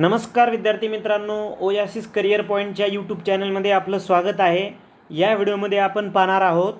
नमस्कार विद्यार्थी मित्रांनो ओयासिस करिअर पॉईंटच्या यूट्यूब चॅनलमध्ये आपलं स्वागत आहे. या व्हिडिओमध्ये आपण पाहणार आहोत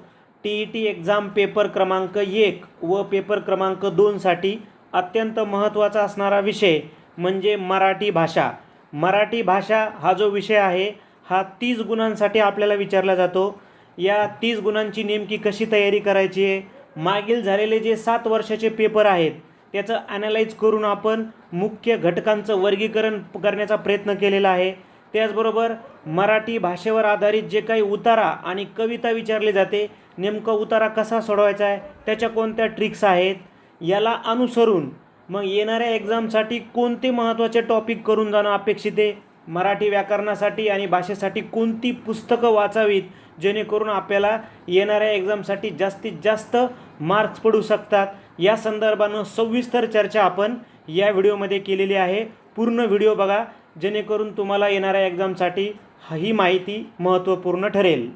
T E T exam paper क्रमांक एक व पेपर क्रमांक दोनसाठी अत्यंत महत्त्वाचा असणारा विषय म्हणजे मराठी भाषा. मराठी भाषा हा जो विषय आहे हा तीस गुणांसाठी आपल्याला विचारला जातो. या तीस गुणांची नेमकी कशी तयारी करायची आहे? मागील झालेले जे सात वर्षाचे पेपर आहेत त्याचं ॲनालाइज करून आपण मुख्य घटकांचं वर्गीकरण करण्याचा प्रयत्न केलेला आहे. त्याचबरोबर मराठी भाषेवर आधारित जे काही उतारा आणि कविता विचारली जाते नेमकं उतारा कसा सोडवायचा आहे त्याच्या कोणत्या ट्रिक्स आहेत याला अनुसरून मग येणाऱ्या एक्झामसाठी कोणते महत्त्वाचे टॉपिक करून जाणं अपेक्षित आहे मराठी व्याकरणासाठी आणि भाषेसाठी कोणती पुस्तकं वाचावीत जेणेकरून आपल्याला येणाऱ्या एक्झामसाठी जास्तीत जास्त मार्क्स पडू शकतात. या संदर्भानं सविस्तर चर्चा आपण या व्हिडिओमध्ये केलेली आहे. पूर्ण व्हिडिओ बघा जेणेकरून तुम्हाला येणाऱ्या एक्झामसाठी ही माहिती महत्त्वपूर्ण ठरेल.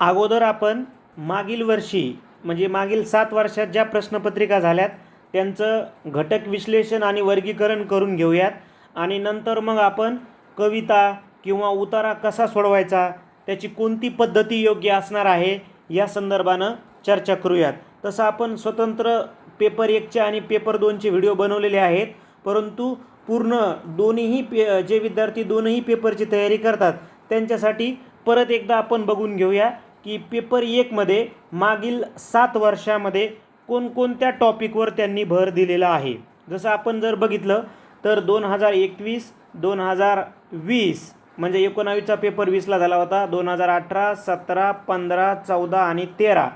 अगोदर आपण मागील वर्षी म्हणजे मागील सात वर्षात ज्या प्रश्नपत्रिका झाल्यात त्यांचं घटक विश्लेषण आणि वर्गीकरण करून घेऊयात. आणि नंतर मग आपण कविता किंवा उतारा कसा सोडवायचा त्याची कोणती पद्धती योग्य असणार आहे या संदर्भानं चर्चा करूयात. तसं आपण स्वतंत्र पेपर एकचे आणि पेपर दोनचे व्हिडिओ बनवलेले आहेत. परंतु पूर्ण दोन्हीही पे जे विद्यार्थी दोनही पेपरची तयारी करतात त्यांच्यासाठी परत एकदा आपण बघून घेऊया की पेपर एकमध्ये मागील सात वर्षामध्ये कोणकोणत्या टॉपिकवर त्यांनी भर दिलेला आहे. जसं आपण जर बघितलं तर दोन हजार एकवीस दोन हजार वीस म्हणजे एकोणावीसचा पेपर वीसला झाला होता. दोन हजार अठरा सतरा पंधरा चौदा आणि तेरा.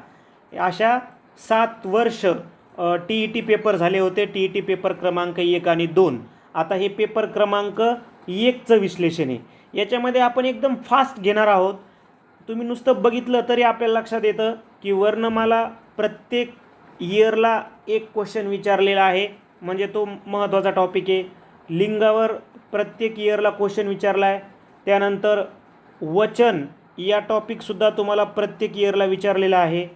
अशा सात वर्ष टी ई टी पेपर झाले होते. टी ई टी पेपर क्रमांक एक आणि दोन. आता हे पेपर क्रमांक एकचं विश्लेषण आहे. याच्यामध्ये आपण एकदम फास्ट घेणार आहोत. तुम्ही नुसतं बघितलं तरी आपल्याला लक्षात येतं की वर्णमाला प्रत्येक इयरला एक क्वेश्चन विचारलेला आहे. म्हणजे तो महत्त्वाचा टॉपिक आहे. लिंगावर प्रत्येक इयरला क्वेश्चन विचारला आहे त्यानंतर वचन या टॉपिकसुद्धा तुम्हाला प्रत्येक इयरला विचारलेला आहे.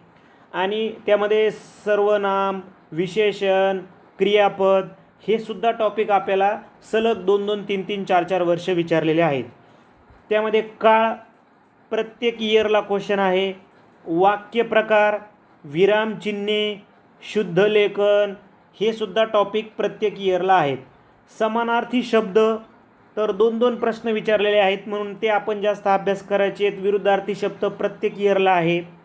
आणि त्यामध्ये सर्वनाम विशेषण क्रियापद हे सुद्धा टॉपिक आपल्याला सलग दोन दोन तीन तीन चार चार वर्ष विचारलेले आहेत. त्यामध्ये काळ प्रत्येक इयरला क्वेश्चन आहे. वाक्यप्रकार विरामचिन्हे शुद्ध लेखन हे सुद्धा टॉपिक प्रत्येक इयरला आहेत. समानार्थी शब्द तर दोन दोन प्रश्न विचारलेले आहेत म्हणून ते आपण जास्त अभ्यास करायचे आहेत. विरुद्धार्थी शब्द प्रत्येक इयरला आहे.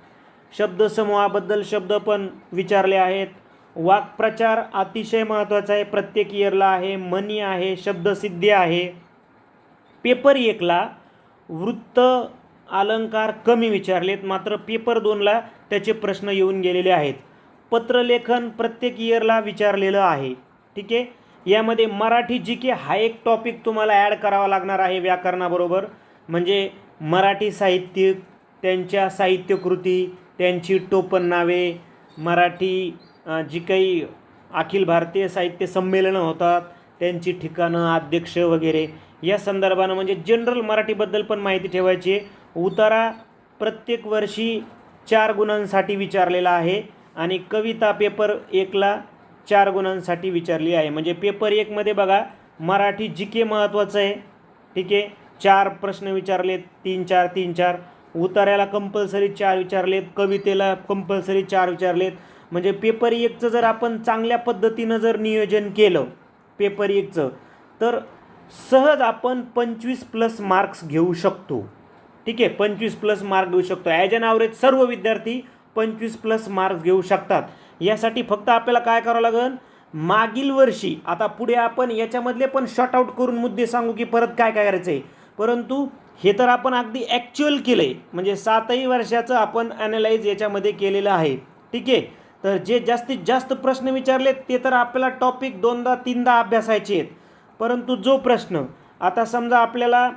शब्दसमूहाबद्दल शब्द पण विचारले आहेत. वाक्प्रचार अतिशय महत्त्वाचा आहे. प्रत्येक इयरला आहे. मनी आहे. शब्दसिद्धी आहे. पेपर एकला वृत्त अलंकार कमी विचारलेत. मात्र पेपर दोनला त्याचे प्रश्न येऊन गेलेले आहेत. पत्रलेखन प्रत्येक इयरला विचारलेलं आहे. ठीक आहे? यामध्ये मराठी जी के हा एक टॉपिक तुम्हाला ॲड करावा लागणार आहे व्याकरणाबरोबर. म्हणजे मराठी साहित्यिक त्यांच्या साहित्यकृती त्यांची टोपण नावे मराठी जी काही अखिल भारतीय साहित्य संमेलनं होतात त्यांची ठिकाणं अध्यक्ष वगैरे या संदर्भानं म्हणजे जनरल मराठीबद्दल पण माहिती ठेवायची आहे. उतारा प्रत्येक वर्षी चार गुणांसाठी विचारलेला आहे आणि कविता पेपर एकला चार गुणांसाठी विचारली आहे. म्हणजे पेपर एकमध्ये बघा मराठी जी के महत्त्वाचं आहे. ठीक आहे? चार प्रश्न विचारले तीन चार तीन चार. उतार्याला कंपल्सरी चार विचारलेत कवितेला कंपल्सरी चार विचारलेत. म्हणजे पेपर एकचं जर आपण चांगल्या पद्धतीनं जर नियोजन केलं पेपर एकचं तर सहज आपण पंचवीस प्लस मार्क्स घेऊ शकतो. ठीक आहे पंचवीस प्लस मार्क घेऊ शकतो. ॲज अन ॲव्हरेज सर्व विद्यार्थी पंचवीस प्लस मार्क्स घेऊ शकतात. यासाठी फक्त आपल्याला काय करावं लागेल मागील वर्षी आता पुढे आपण याच्यामधले पण शॉर्ट आऊट करून मुद्दे सांगू की परत काय काय करायचं आहे परंतु हे तर आपण अगदी ॲक्च्युअल केलं आहे म्हणजे सातही वर्षाचं आपण ॲनालाइज याच्यामध्ये केलेलं आहे. ठीक आहे? तर जे जास्तीत जास्त प्रश्न विचारलेत ते तर आपल्याला टॉपिक दोनदा तीनदा अभ्यासायचे आहेत. परंतु जो प्रश्न आता समजा आपल्याला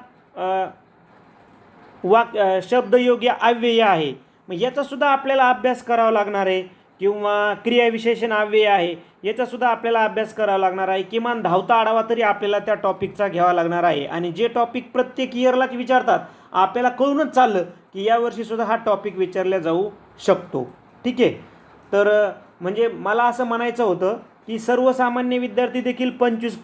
वाक शब्दयोग्य अव्यय आहे. मग याचासुद्धा आपल्याला अभ्यास करावा लागणार आहे. किंवा क्रियाविशेषण अव्यय आहे याचासुद्धा आपल्याला अभ्यास करावा लागणार आहे. किमान धावता आढावा तरी आपल्याला त्या टॉपिकचा घ्यावा लागणार आहे. आणि जे टॉपिक प्रत्येक इयरलाच विचारतात आपल्याला कळूनच चाललं की यावर्षीसुद्धा हा टॉपिक विचारला जाऊ शकतो. ठीक आहे? तर म्हणजे मला असं म्हणायचं होतं की सर्वसामान्य विद्यार्थी देखील पंचवीस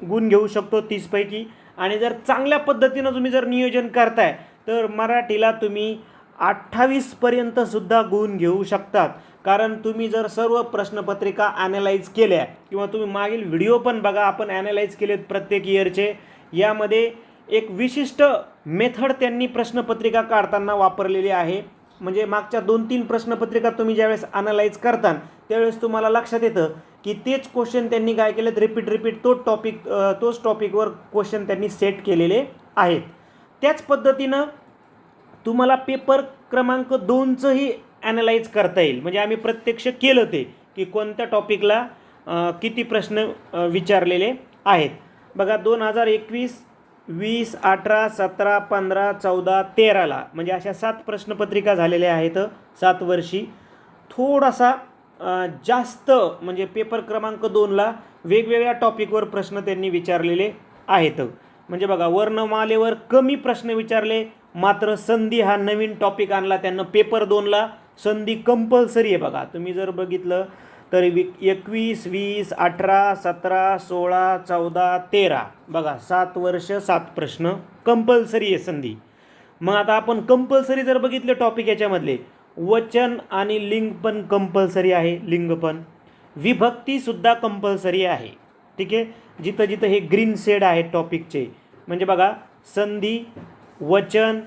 गुण घेऊ शकतो तीसपैकी आणि जर चांगल्या पद्धतीनं तुम्ही जर नियोजन करताय तर मराठीला तुम्ही अठ्ठावीसपर्यंतसुद्धा गुण घेऊ शकतात. कारण तुम्ही जर सर्व प्रश्नपत्रिका ॲनालाइज केल्या किंवा तुम्ही मागील व्हिडिओ पण बघा आपण ॲनालाइज केलेत प्रत्येक इयरचे यामध्ये एक विशिष्ट मेथड त्यांनी प्रश्नपत्रिका काढताना वापरलेली आहे. म्हणजे मागच्या दोन तीन प्रश्नपत्रिका तुम्ही ज्यावेळेस अनालाइज करता त्यावेळेस तुम्हाला लक्षात येतं की तेच क्वेश्चन त्यांनी काय केलेत? रिपीट रिपीट तोच टॉपिक तोच टॉपिकवर क्वेश्चन त्यांनी सेट केलेले आहेत. त्याच पद्धतीनं तुम्हाला पेपर क्रमांक दोनचंही ॲनालाइज करता येईल. म्हणजे आम्ही प्रत्यक्ष केलं ते की कोणत्या टॉपिकला किती प्रश्न विचारलेले आहेत. बघा दोन हजार एकवीस वीस अठरा सतरा पंधरा चौदा तेराला म्हणजे अशा सात प्रश्नपत्रिका झालेल्या आहेत सात वर्षी. थोडासा जास्त म्हणजे पेपर क्रमांक दोनला वेगवेगळ्या टॉपिकवर प्रश्न त्यांनी विचारलेले आहेत. म्हणजे बघा वर्णमालेवर कमी प्रश्न विचारले मात्र संधी हा नवीन टॉपिक आणला त्यांना. पेपर दोनला संधी कंपल्सरी आहे बघा. तुम्ही जर बघितलं तर वि एकवीस वीस अठरा सतरा सोळा चौदा तेरा. बघा सात वर्ष सात प्रश्न. कंपल्सरी आहे संधी. मग आता आपण कंपल्सरी जर बघितले टॉपिक याच्यामधले वचन आणि लिंग पण कंपल्सरी आहे लिंग पण. विभक्तीसुद्धा कंपल्सरी आहे. ठीक आहे? जिथं जिथं हे ग्रीन शेड आहे टॉपिकचे म्हणजे बघा संधी वचन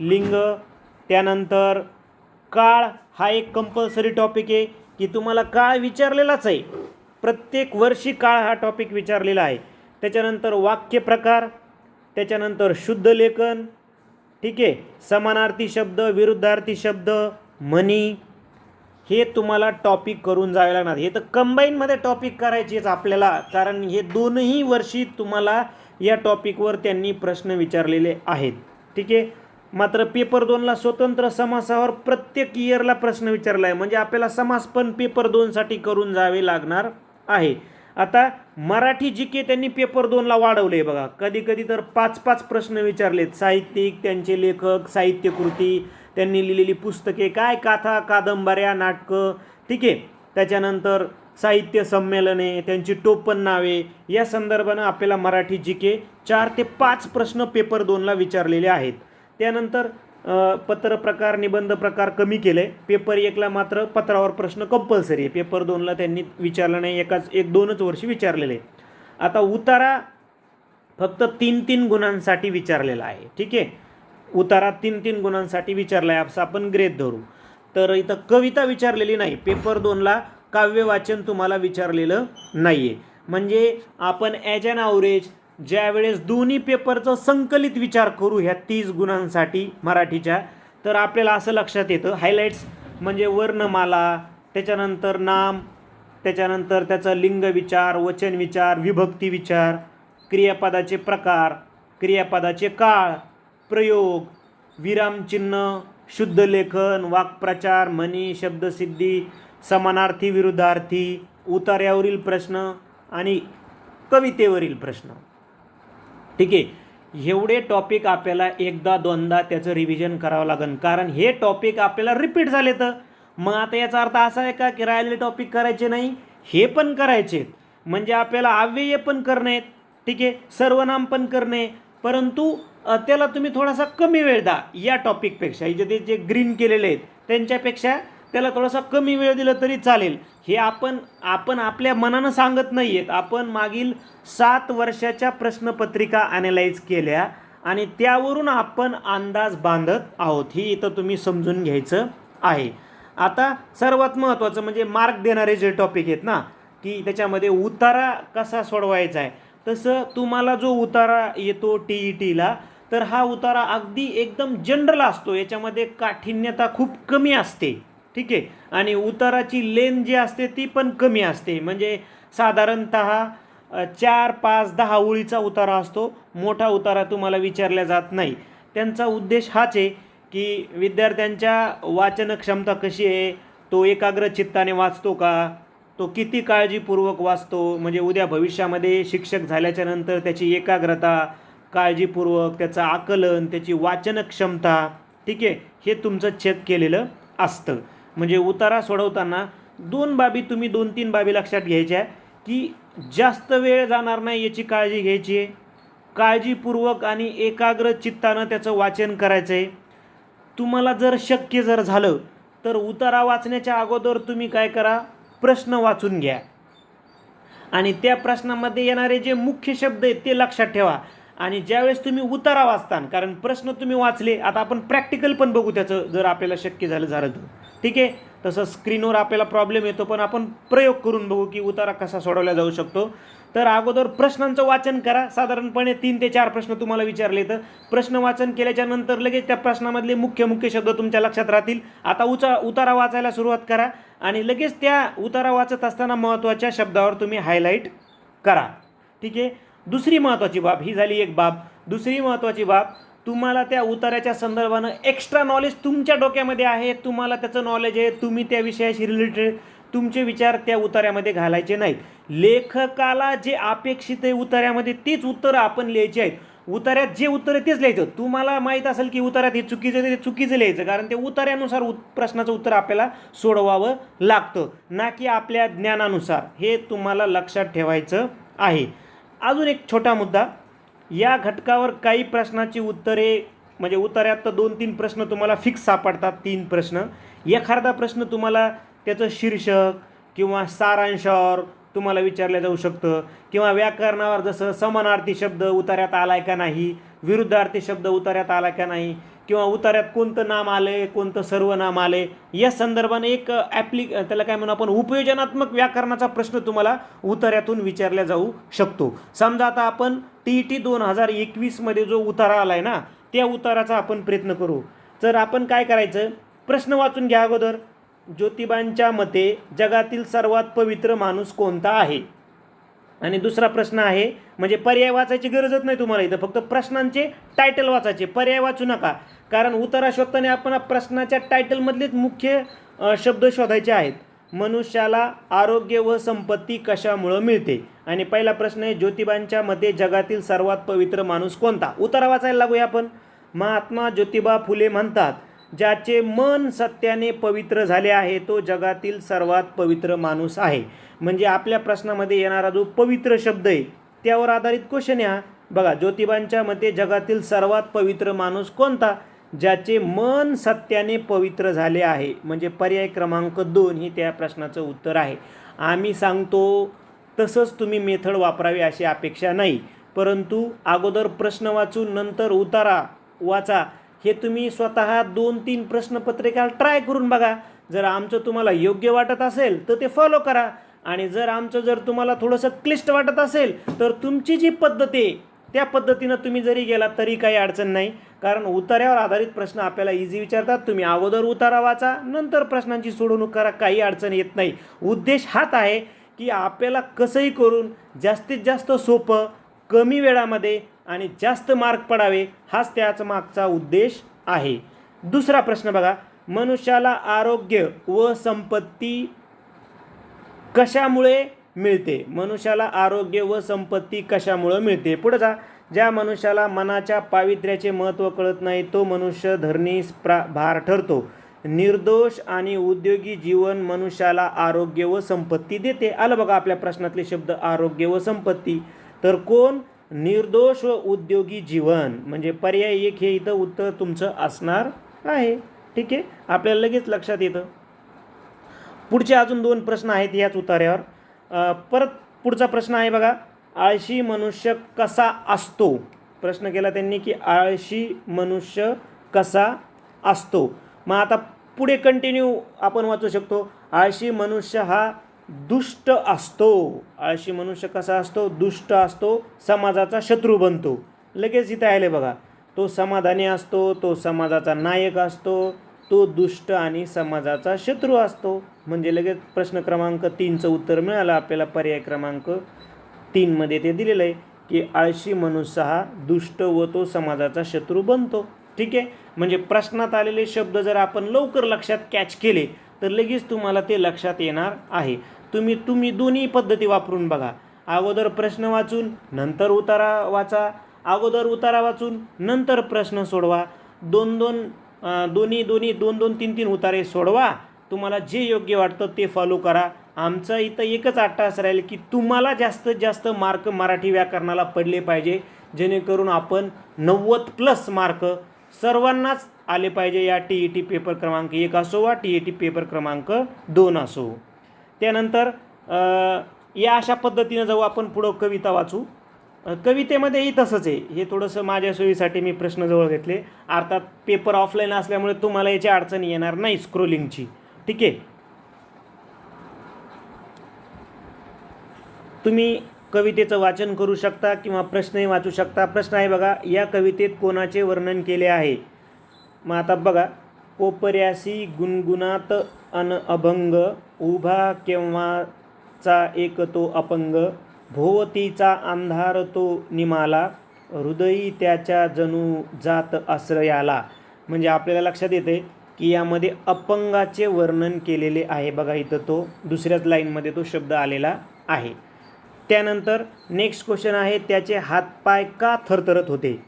लिंग त्यानंतर काळ हा एक कंपल्सरी टॉपिक आहे की तुम्हाला काळ विचारलेलाच आहे. प्रत्येक वर्षी काळ हा टॉपिक विचारलेला आहे. त्याच्यानंतर वाक्य प्रकार त्याच्यानंतर शुद्ध लेखन ठीक आहे? समानार्थी शब्द विरुद्धार्थी शब्द म्हणी हे तुम्हाला टॉपिक करून जावे लागणार. हे तर कंबाईनमध्ये टॉपिक करायचेच आपल्याला कारण हे दोनही वर्षी तुम्हाला या टॉपिकवर त्यांनी प्रश्न विचारलेले आहेत. ठीक आहे? मात्र पेपर दोनला स्वतंत्र समासावर प्रत्येक इयरला प्रश्न विचारला आहे म्हणजे आपल्याला समास पण पेपर दोनसाठी करून जावे लागणार आहे. आता मराठी जी के त्यांनी पेपर दोनला वाढवले आहे बघा. कधी कधी तर पाच पाच प्रश्न विचारलेत. साहित्यिक त्यांचे लेखक साहित्यकृती त्यांनी लिहिलेली पुस्तके काय काथा कादंबऱ्या नाटकं ठीक आहे. त्याच्यानंतर साहित्य संमेलने त्यांची टोपण नावे या संदर्भानं आपल्याला मराठी जी के चार ते पाच प्रश्न पेपर दोनला विचारलेले आहेत. त्यानंतर पत्र प्रकार निबंध प्रकार कमी केले. पेपर एकला मात्र पत्रावर प्रश्न कंपल्सरी आहे. पेपर दोनला त्यांनी विचारलं नाही. एकाच एक दोनच वर्षी विचारलेले आता उतारा फक्त तीन तीन गुणांसाठी विचारलेला आहे. ठीक आहे? उतारा तीन तीन गुणांसाठी विचारला आहे असं आपण ग्रेड धरू. तर इथं कविता विचारलेली नाही. पेपर दोनला काव्य वाचन तुम्हाला विचारलेलं नाही आहे म्हणजे आपण ॲज अन ॲव्हरेज ज्यावेळेस दोन्ही पेपरचं संकलित विचार करू ह्या तीस गुणांसाठी मराठीच्या तर आपल्याला असं लक्षात येतं हायलाईट्स म्हणजे वर्णमाला त्याच्यानंतर नाम त्याच्यानंतर त्याचा लिंग विचार वचन विचार विभक्ती विचार क्रियापदाचे प्रकार क्रियापदाचे काळ प्रयोग विरामचिन्ह शुद्ध लेखन वाक्प्रचार म्हणी शब्दसिद्धी समानार्थी विरुद्धार्थी उतार्यावरील प्रश्न आणि कवितेवरील प्रश्न. ठीक आहे. एवढे टॉपिक आपल्याला एकदा दोनदा त्याचं रिव्हिजन करावं लागेल कारण हे टॉपिक आपल्याला रिपीट झाले तर मग आता याचा अर्थ असा आहे का की राहिलेले टॉपिक करायचे नाही? हे पण करायचे म्हणजे आपल्याला अव्यय पण करणे ठीक आहे. सर्वनाम पण करणे परंतु त्याला तुम्ही थोडासा कमी वेळ द्या या टॉपिकपेक्षा जे ते जे ग्रीन केलेले आहेत त्यांच्यापेक्षा त्याला थोडासा कमी वेळ दिला तरी चालेल. हे आपण आपण आपल्या मनानं सांगत नाही आहेत आपण मागील सात वर्षाच्या प्रश्नपत्रिका ॲनालाइज केल्या आणि त्यावरून आपण अंदाज बांधत आहोत. ही इथं तुम्ही समजून घ्यायचं आहे. आता सर्वात महत्त्वाचं म्हणजे मार्क देणारे जे टॉपिक आहेत ना की त्याच्यामध्ये उतारा कसा सोडवायचा आहे. तसं तुम्हाला जो उतारा येतो टी ई टीला तर हा उतारा अगदी एकदम जनरल असतो. याच्यामध्ये काठिन्यता खूप कमी असते. ठीक आहे. आणि उताराची लेन जी असते ती पण कमी असते. म्हणजे साधारणत चार पाच दहा ओळीचा उतारा असतो. मोठा उतारा तुम्हाला विचारला जात नाही. त्यांचा उद्देश हाच आहे की विद्यार्थ्यांच्या वाचन क्षमता कशी आहे? तो एकाग्र चित्ताने वाचतो का? तो किती काळजीपूर्वक वाचतो? म्हणजे उद्या भविष्यामध्ये शिक्षक झाल्याच्यानंतर त्याची एकाग्रता काळजीपूर्वक त्याचं आकलन त्याची वाचन क्षमता ठीक आहे हे तुमचं चेक केलेलं असतं. म्हणजे उतारा सोडवताना दोन बाबी तुम्ही दोन तीन बाबी लक्षात घ्यायच्या की जास्त वेळ जाणार नाही याची काळजी घ्यायची आहे. काळजीपूर्वक आणि एकाग्र चित्तानं त्याचं वाचन करायचं आहे तुम्हाला जर शक्य जर झालं तर उतारा वाचण्याच्या अगोदर तुम्ही काय करा प्रश्न वाचून घ्या. आणि त्या प्रश्नामध्ये येणारे जे मुख्य शब्द आहेत ते लक्षात ठेवा. आणि ज्यावेळेस तुम्ही उतारा वाचतान कारण प्रश्न तुम्ही वाचले आता आपण प्रॅक्टिकल पण बघू त्याचं जर आपल्याला शक्य झालं झालं तर. ठीक आहे? तसं स्क्रीनवर आपल्याला प्रॉब्लेम येतो पण आपण प्रयोग करून बघू की उतारा कसा सोडवला जाऊ शकतो. तर अगोदर प्रश्नांचं वाचन करा. साधारणपणे तीन ते चार प्रश्न तुम्हाला विचारले तर प्रश्न वाचन केल्याच्यानंतर लगेच त्या प्रश्नामधले मुख्य मुख्य शब्द तुमच्या लक्षात राहतील. आता उचा उतारा वाचायला सुरुवात करा आणि लगेच त्या उतारा वाचत असताना महत्त्वाच्या शब्दावर तुम्ही हायलाईट करा. ठीक आहे? दुसरी महत्त्वाची बाब ही झाली एक बाब. दुसरी महत्त्वाची बाब तुम्हाला त्या उतार्याच्या संदर्भानं एक्स्ट्रा नॉलेज तुमच्या डोक्यामध्ये आहे तुम्हाला त्याचं नॉलेज आहे तुम्ही त्या विषयाशी रिलेटेड तुमचे विचार त्या उतार्यामध्ये घालायचे नाहीत. लेखकाला जे अपेक्षित आहे उतार्यामध्ये तीच उत्तरं आपण लिहायची आहेत. उतार्यात जे उत्तर तेच लिहायचं. तुम्हाला माहीत असेल की उतार्यात हे चुकीचं ते चुकीचं लिहायचं. कारण ते उतार्यानुसार उत प्रश्नाचं उत्तर आपल्याला सोडवावं लागतं. ना की आपल्या ज्ञानानुसार. हे तुम्हाला लक्षात ठेवायचं आहे. अजून एक छोटा मुद्दा. या घटकावर काही प्रश्नाची उत्तरे म्हणजे उतार्यात तर दोन तीन प्रश्न तुम्हाला फिक्स सापडतात तीन प्रश्न. एखादा प्रश्न तुम्हाला त्याचं शीर्षक किंवा सारांशावर तुम्हाला विचारलं जाऊ शकतं. किंवा व्याकरणावर जसं समानार्थी शब्द उतार्यात आलाय का नाही विरुद्धार्थी शब्द उतार्यात आला का नाही किंवा उतार्यात कोणतं नाम आलं कोणतं सर्वनाम आले या संदर्भाने एक ॲप्लिक त्याला काय म्हणू आपण उपयोजनात्मक व्याकरणाचा प्रश्न तुम्हाला उतार्यातून विचारला जाऊ शकतो. समजा आता आपण टी ई टी दोन हजार एकवीसमध्ये जो उतारा आला आहे ना त्या उताराचा आपण प्रयत्न करू. तर आपण काय करायचं? प्रश्न वाचून घ्या अगोदर. ज्योतिबांच्या मते जगातील सर्वात पवित्र माणूस कोणता आहे? आणि दुसरा प्रश्न आहे म्हणजे पर्याय वाचायची गरजच नाही तुम्हाला इथं. फक्त प्रश्नांचे टायटल वाचायचे. पर्याय वाचू नका. कारण उतारा शोधताना आपण प्रश्नाच्या टायटलमधलेच मुख्य शब्द शोधायचे आहेत. मनुष्याला आरोग्य व संपत्ती कशामुळं मिळते? आणि पहिला प्रश्न आहे ज्योतिबांच्या मते जगातील सर्वात पवित्र माणूस कोणता? उतारा वाचायला लागूया आपण. महात्मा ज्योतिबा फुले म्हणतात ज्याचे मन सत्याने पवित्र झाले आहे तो जगातील सर्वात पवित्र माणूस आहे. म्हणजे आपल्या प्रश्नामध्ये येणारा जो पवित्र शब्द आहे त्यावर आधारित क्वेश्चन आहे बघा ज्योतिबांच्या मते जगातील सर्वात पवित्र माणूस कोणता? ज्याचे मन सत्याने पवित्र झाले आहे. म्हणजे पर्याय क्रमांक दोन ही त्या प्रश्नाचं उत्तर आहे. आम्ही सांगतो तसंच तुम्ही मेथड वापरावी अशी अपेक्षा नाही. परंतु अगोदर प्रश्न वाचून नंतर उतारा वाचा. हे तुम्ही स्वतः दोन तीन प्रश्नपत्रिका ट्राय करून बघा. जर आमचं तुम्हाला योग्य वाटत असेल तर ते फॉलो करा. आणि जर आमचं जर तुम्हाला थोडंसं क्लिष्ट वाटत असेल तर तुमची जी पद्धत आहे त्या पद्धतीनं तुम्ही जरी गेलात तरी काही अडचण नाही. कारण उतार्यावर आधारित प्रश्न आपल्याला इझी विचारतात. तुम्ही अगोदर उतारा वाचा नंतर प्रश्नांची सोडवणूक करा काही अडचण येत नाही. उद्देश हाच आहे की आपल्याला कसंही करून जास्तीत जास्त सोपं कमी वेळामध्ये आणि जास्त मार्क पडावे हाच त्याच मागचा उद्देश आहे. दुसरा प्रश्न बघा. मनुष्याला आरोग्य व संपत्ती कशामुळे मिळते. मनुष्याला आरोग्य व संपत्ती कशामुळं मिळते? पुढे जा. ज्या मनुष्याला मनाच्या पावित्र्याचे महत्त्व कळत नाही तो मनुष्य धरणीस प्रा भार ठरतो. निर्दोष आणि उद्योगी जीवन मनुष्याला आरोग्य व संपत्ती देते. आलं बघा आपल्या प्रश्नातले शब्द आरोग्य व संपत्ती. तर कोण? निर्दोष व उद्योगी जीवन. म्हणजे पर्याय एक हे इथं उत्तर तुमचं असणार आहे. ठीक आहे? आपल्याला लगेच लक्षात येतं. पुढचे अजून दोन प्रश्न आहेत याच उतार्यावर परत पुढचा प्रश्न आहे बघा आळशी मनुष्य कसा असतो? प्रश्न केला त्यांनी की आळशी मनुष्य कसा असतो? मग आता पुढे कंटिन्यू आपण वाचू शकतो. आळशी मनुष्य हा दुष्ट असतो. आळशी मनुष्य कसा असतो? दुष्ट असतो समाजाचा शत्रू बनतो. लगेच इथं आले बघा. तो समाधानी असतो तो समाजाचा नायक असतो तो दुष्ट आणि समाजाचा शत्रू असतो. म्हणजे लगेच प्रश्न क्रमांक तीनचं उत्तर मिळालं. आपल्याला पर्याय क्रमांक तीनमध्ये ते दिलेलं आहे की आळशी मनुष्य हा दुष्ट व तो समाजाचा शत्रू बनतो. ठीक आहे? म्हणजे प्रश्नात आलेले शब्द जर आपण लवकर लक्षात कॅच केले तर लगेच तुम्हाला ते लक्षात येणार आहे. तुम्ही तुम्ही दोन्ही पद्धती वापरून बघा. अगोदर प्रश्न वाचून नंतर उतारा वाचा. अगोदर उतारा वाचून नंतर प्रश्न सोडवा. दोन दोन दोन्ही दोन्ही दोन दोन तीन तीन उतारे सोडवा. तुम्हाला जे योग्य वाटतं ते फॉलो करा. आमचं इथं एकच अट्टास राहील की तुम्हाला जास्तीत जास्त मार्क मराठी व्याकरणाला पडले पाहिजे. जेणेकरून आपण नव्वद प्लस मार्क सर्वांनाच आले पाहिजे या टी ई टी पेपर क्रमांक एक असो वा टी ई टी पेपर क्रमांक दोन असो. त्यानंतर या अशा पद्धतीनं जाऊ आपण पुढं कविता वाचू. कवितेमध्ये कवितेमध्येही तसंच आहे. हे थोडंसं माझ्या सोयीसाठी मी प्रश्न जवळ घेतले. अर्थात पेपर ऑफलाईन असल्यामुळे तुम्हाला याची अडचण येणार नाही स्क्रोलिंगची. ठीक आहे? तुम्ही कवितेचं वाचन करू शकता किंवा प्रश्नही वाचू शकता. प्रश्न आहे बघा या कवितेत कोणाचे वर्णन केले आहे? मग आता बघा कोपर्यासी गुणगुणात अन अभंग उभा केव्हाचा एक तो अपंग भोवतीचा अंधार तो निमाला हृदयी त्याच्या जणू जात आश्रयाला. म्हणजे आपल्याला लक्षात येते की यामध्ये अपंगाचे वर्णन केलेले आहे. बघा इथं तो दुसऱ्याच लाईनमध्ये तो शब्द आलेला आहे. त्यानंतर नेक्स्ट क्वेश्चन आहे त्याचे हातपाय का थरथरत होते?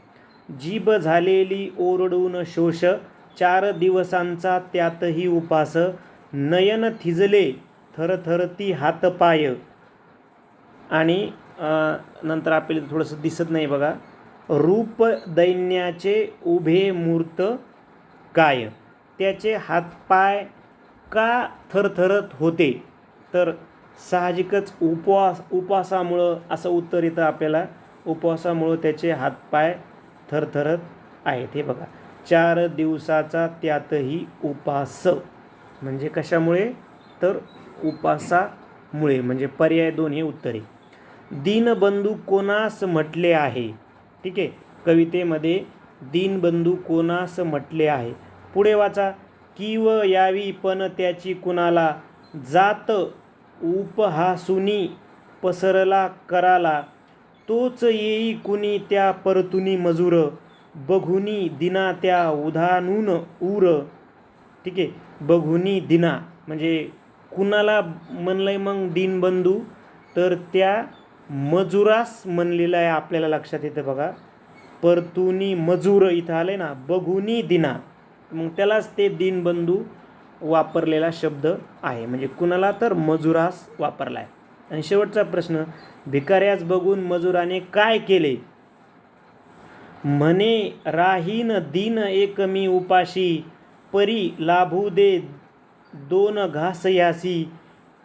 जीभ झालेली ओरडून शोष चार दिवसांचा त्यातही उपास. नयन थिजले थरथरती हातपाय. आणि नंतर आपल्याला थोडंसं दिसत नाही बघा. रूप दैन्याचे उभे मूर्त काय? त्याचे हातपाय का थरथरत होते? तर साहजिकच उपवास उपवासामुळं असं उत्तर येतं आपल्याला उपवासामुळं त्याचे हातपाय थरथरत आहेत. हे बघा. चार दिवसाचा त्यातही उपास. म्हणजे कशामुळे? तर उपासामुळे. म्हणजे पर्याय दोन हे दीनबंधू कोणास म्हटले आहे? ठीक आहे. कवितेमध्ये दीनबंधू कोणास म्हटले आहे? पुढे वाचा. किव यावी पण त्याची कुणाला? जात उपहासुनी पसरला कराला. तोच येई कुणी त्या परतुनी मजूर? बघुनी दिना त्या उधानून उर ठीक आहे. बघुनी दिना. म्हणजे कुणाला म्हणलं आहे मग दीनबंधू? तर त्या मजुरास म्हणलेलं आहे आपल्याला लक्षात येतं बघा. परतुनी मजूर इथं आले ना बघुनी दिना. मग त्यालाच ते दिनबंधू वापरलेला शब्द आहे. म्हणजे कुणाला तर मजुरास वापरला आहे आणि शेवटचा प्रश्न भिकाऱ्यास बघून मजुराने काय केले? म्हणे राहीन दिन एकमी उपाशी परी लाभू दे दोन घास यासी.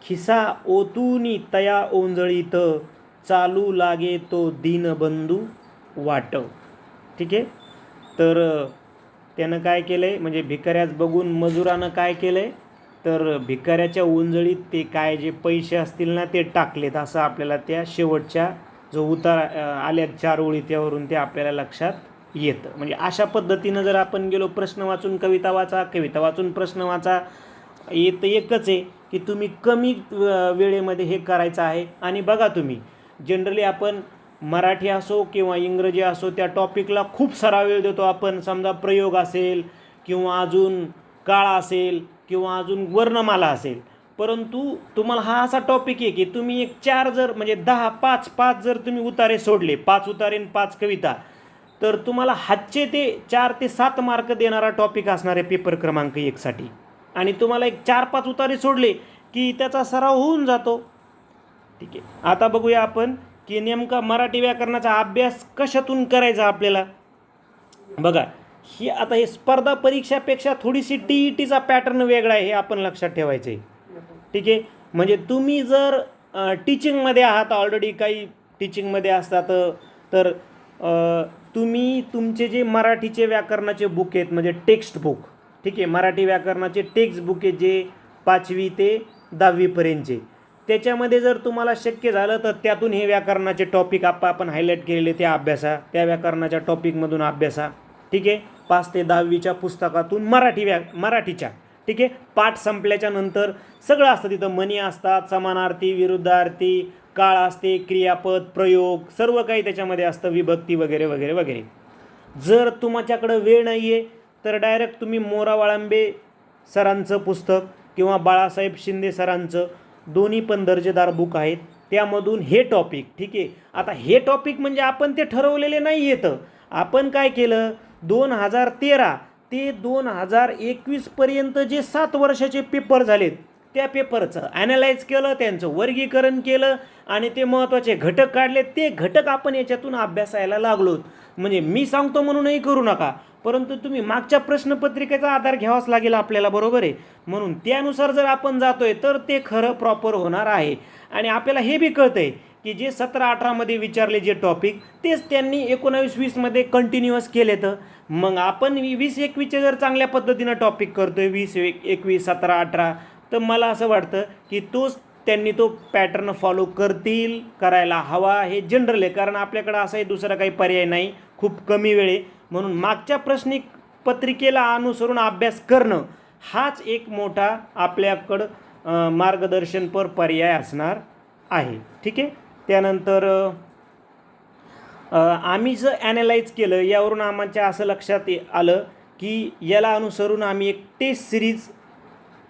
खिसा ओतूनी तया ओंजळीत चालू लागे तो दीनबंधू वाटव. ठीक आहे? तर त्यानं काय केलं आहे म्हणजे भिकाऱ्यास बघून मजुरानं काय केलं आहे तर भिकाऱ्याच्या उंजळीत ते काय जे पैसे असतील ना ते टाकलेत असं आपल्याला त्या शेवटच्या जो उतार आल्या आल्यात चार ओळी त्यावरून ते आपल्याला लक्षात येतं. म्हणजे अशा पद्धतीनं जर आपण गेलो प्रश्न वाचून कविता वाचा कविता वाचून प्रश्न वाचा येतं एकच आहे की तुम्ही कमी वेळेमध्ये हे करायचं आहे. आणि बघा तुम्ही जनरली आपण मराठी असो किंवा इंग्रजी असो त्या टॉपिकला खूप सारा वेळ देतो. आपण समजा प्रयोग असेल किंवा अजून काळ असेल किंवा अजून वर्णमाला असेल. परंतु तुम्हाला हा असा टॉपिक आहे की तुम्ही एक चार जर म्हणजे दहा पाच पाच जर तुम्ही उतारे सोडले पाच उतारे आणि पाच कविता तर तुम्हाला हातचे ते चार ते सात मार्क देणारा टॉपिक असणार आहे पेपर क्रमांक एकसाठी. आणि तुम्हाला एक चार पाच उतारे सोडले की त्याचा सराव होऊन जातो. ठीक आहे. आता बघूया आपण की नेमका मराठी व्याकरणाचा अभ्यास कशातून करायचा आपल्याला? बघा ही आता हे स्पर्धा परीक्षापेक्षा थोडीशी टी ई टीचा पॅटर्न वेगळा आहे हे आपण लक्षात ठेवायचं आहे ठीक आहे? म्हणजे तुम्ही जर टीचिंगमध्ये आहात ऑलरेडी काही टीचिंगमध्ये असतात तर तुम्ही तुमचे जे मराठीचे व्याकरणाचे बुक आहेत म्हणजे टेक्स्ट बुक ठीक आहे? मराठी व्याकरणाचे टेक्स्ट बुक आहेत जे पाचवी ते दहावीपर्यंतचे. त्याच्यामध्ये जर तुम्हाला शक्य झालं तर त्यातून हे व्याकरणाचे टॉपिक आप आपण हायलाईट केलेले ते अभ्यासा. त्या व्याकरणाच्या टॉपिकमधून अभ्यासा. ठीक आहे? पाच ते दहावीच्या पुस्तकातून मराठी व्या मराठीच्या. ठीक आहे? पाठ संपल्याच्या नंतर सगळं असतं तिथं. मनी असतात समानार्थी विरुद्धार्थी काळ असते क्रियापद प्रयोग सर्व काही त्याच्यामध्ये असतं. विभक्ती वगैरे वगैरे वगैरे. जर तुमच्याकडं वेळ नाही आहे तर डायरेक्ट तुम्ही मोरा वाळंबे सरांचं पुस्तक किंवा बाळासाहेब शिंदे सरांचं दोन्ही पण दर्जेदार बुक आहेत. त्यामधून हे टॉपिक ठीक आहे? आता हे टॉपिक म्हणजे आपण ते ठरवलेले नाही येतं आपण काय केलं? दोन हजार तेरा ते दोन हजार एकवीसपर्यंत जे सात वर्षाचे पेपर झालेत त्या पेपरचं ॲनालाइज केलं त्यांचं वर्गीकरण केलं आणि ते महत्त्वाचे घटक काढले. ते घटक आपण याच्यातून अभ्यासायला लागलो. म्हणजे मी सांगतो म्हणूनही करू नका. परंतु तुम्ही मागच्या प्रश्नपत्रिकेचा आधार घ्यावाच लागेल आपल्याला बरोबर आहे? म्हणून त्यानुसार जर आपण जातोय तर ते खरं प्रॉपर होणार आहे. आणि आपल्याला हे बी कळतंय की जे सतरा अठरामध्ये विचारले जे टॉपिक तेच त्यांनी एकोणावीस वीसमध्ये कंटिन्युअस केले तर मग आपण वीस एकवीसचे जर चांगल्या पद्धतीनं टॉपिक करतोय वीस एक एकवीस सतरा अठरा तर मला असं वाटतं की तोच त्यांनी तो पॅटर्न फॉलो करतील करायला हवा हे जनरल आहे. कारण आपल्याकडं असाही दुसरा काही पर्याय नाही. खूप कमी वेळे म्हणून मागच्या प्रश्निक पत्रिकेला अनुसरून अभ्यास करणं हाच एक मोठा आपल्याकडं मार्गदर्शनपर पर्याय असणार आहे. ठीक आहे? त्यानंतर आम्ही जर ॲनालाइज केलं यावरून आमच्या असं लक्षात ये- आलं की याला अनुसरून आम्ही एक टेस्ट सिरीज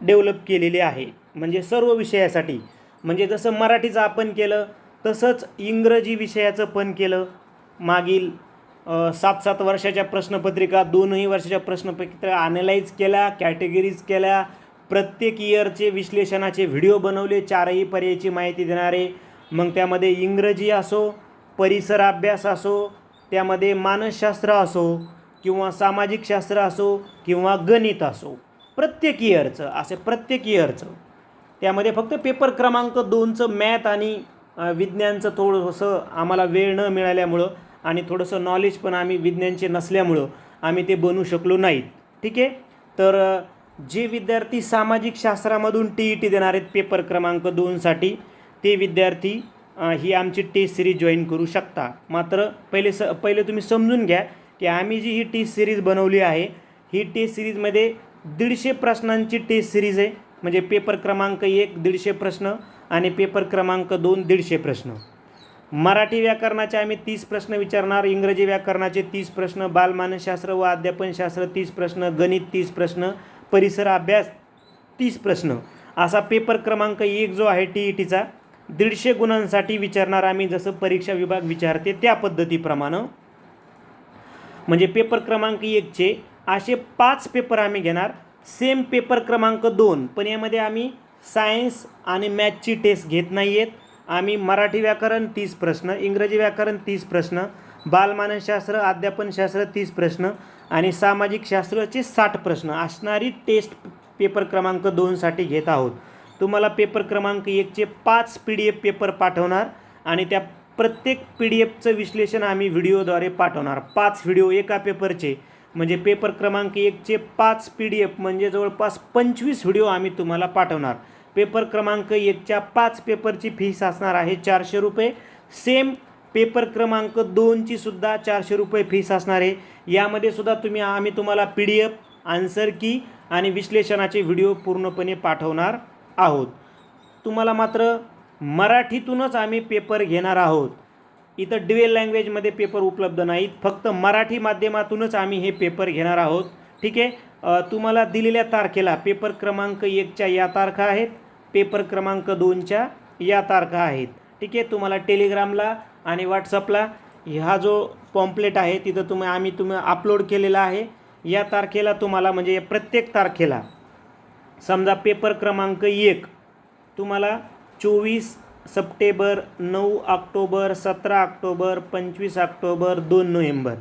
डेव्हलप केलेली आहे. म्हणजे सर्व विषयासाठी. म्हणजे जसं मराठीचं आपण केलं तसंच इंग्रजी विषयाचं पण केलं. मागील सात सात वर्षाच्या प्रश्नपत्रिका दोनही वर्षाच्या प्रश्नपत्रिका ॲनालाइज केल्या कॅटेगरीज केल्या. प्रत्येक इयरचे विश्लेषणाचे व्हिडिओ बनवले चारही पर्यायची माहिती देणारे. मग त्यामध्ये इंग्रजी असो परिसर अभ्यास असो त्यामध्ये मानसशास्त्र असो किंवा सामाजिक शास्त्र असो किंवा गणित असो. प्रत्येक इयरचं असे प्रत्येक इयरचं. त्यामध्ये फक्त पेपर क्रमांक दोनचं मॅथ आणि विज्ञानचं थोडंसं आम्हाला वेळ न मिळाल्यामुळं आणि थोडंसं नॉलेज पण आम्ही विज्ञानचे नसल्यामुळं आम्ही ते बनवू शकलो नाहीत. ठीक आहे? तर जे विद्यार्थी सामाजिक शास्त्रामधून टी ई टी देणार आहेत पेपर क्रमांक दोनसाठी ते विद्यार्थी ही आमची टेस्ट सिरीज जॉईन करू शकता. मात्र पहिले स पहिले तुम्ही समजून घ्या की आम्ही जी ही टेस्ट सिरीज बनवली आहे ही टेस्ट सिरीजमध्ये दीडशे प्रश्नांची टेस्ट सिरीज आहे. म्हणजे पेपर क्रमांक एक दीडशे प्रश्न आणि पेपर क्रमांक दोन दीडशे प्रश्न. मराठी व्याकरणाचे आम्ही तीस प्रश्न विचारणार इंग्रजी व्याकरणाचे तीस प्रश्न बालमानसशास्त्र व अध्यापनशास्त्र तीस प्रश्न गणित तीस प्रश्न परिसर अभ्यास तीस प्रश्न. असा पेपर क्रमांक एक जो आहे टी ई टीचा दीडशे गुणांसाठी विचारणार आम्ही जसं परीक्षा विभाग विचारते त्या पद्धतीप्रमाणे. म्हणजे पेपर क्रमांक एकचे असे पाच पेपर आम्ही घेणार. सेम पेपर क्रमांक दोन. पण यामध्ये आम्ही सायन्स आणि मॅथची टेस्ट घेत नाही आहेत आम्ही मराठी व्याकरण तीस प्रश्न इंग्रजी व्याकरण तीस प्रश्न बालमानसशास्त्र अध्यापनशास्त्र तीस प्रश्न आणि सामाजिक शास्त्राचे साठ प्रश्न असणारी टेस्ट पेपर क्रमांक दोनसाठी घेत आहोत. तुम्हाला पेपर क्रमांक एकचे पाच पी डी एफ पेपर पाठवणार आणि त्या प्रत्येक पी डी एफचं विश्लेषण आम्ही व्हिडिओद्वारे पाठवणार. पाच व्हिडिओ एका पेपरचे म्हणजे पेपर क्रमांक एकचे पाच पी डी एफ म्हणजे जवळपास पंचवीस व्हिडिओ आम्ही तुम्हाला पाठवणार. पेपर क्रमांक एकच्या पाच पेपरची फीस असणार आहे चारशे रुपये. सेम पेपर क्रमांक दोनची सुद्धा चारशे रुपये फीस असणार आहे. यामध्ये सुद्धा तुम्ही आम्ही तुम्हाला पी डी एफ आन्सर की आणि विश्लेषणाचे व्हिडिओ पूर्णपणे पाठवणार आहोत. तुम्हाला मात्र मराठीतूनच आम्ही पेपर घेणार आहोत. इथं ड्युएल लँग्वेजमध्ये पेपर उपलब्ध नाहीत. फक्त मराठी माध्यमातूनच आम्ही हे पेपर घेणार आहोत. ठीक आहे? तुम्हाला दिलेल्या तारखेला पेपर क्रमांक एकच्या या तारखा आहेत. पेपर क्रमांक दोनच्या या तारखा आहेत. ठीक आहे? तुम्हाला टेलिग्रामला आणि व्हॉट्सअपला हा जो पॉम्प्लेट आहे तिथं तुम्ही आम्ही तुम्ही अपलोड केलेला आहे. या तारखेला तुम्हाला म्हणजे प्रत्येक तारखेला समजा पेपर क्रमांक एक तुम्हाला चोवीस सप्टेंबर नऊ ऑक्टोबर सतरा ऑक्टोबर पंचवीस ऑक्टोबर दोन नोव्हेंबर.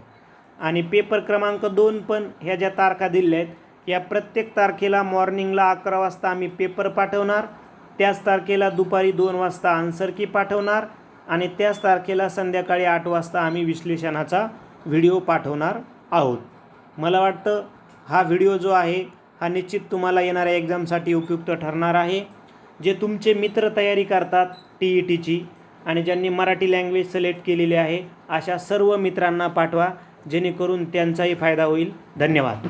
आणि पेपर क्रमांक दोन पण ह्या ज्या तारखा दिल्या आहेत या प्रत्येक तारखेला मॉर्निंगला अकरा वाजता आम्ही पेपर पाठवणार त्याच तारखेला दुपारी दोन वाजता आन्सर की पाठवणार आणि त्याच तारखेला संध्याकाळी आठ वाजता आम्ही विश्लेषणाचा व्हिडिओ पाठवणार आहोत. मला वाटतं हा व्हिडिओ जो आहे हा निश्चित तुम्हाला येणाऱ्या एक्झामसाठी उपयुक्त ठरणार आहे. जे तुमचे मित्र तयारी करतात टी ई टीची आणि ज्यांनी मराठी लँग्वेज सिलेक्ट केलेली आहे अशा सर्व मित्रांना पाठवा जेणेकरून त्यांचाही फायदा होईल. धन्यवाद.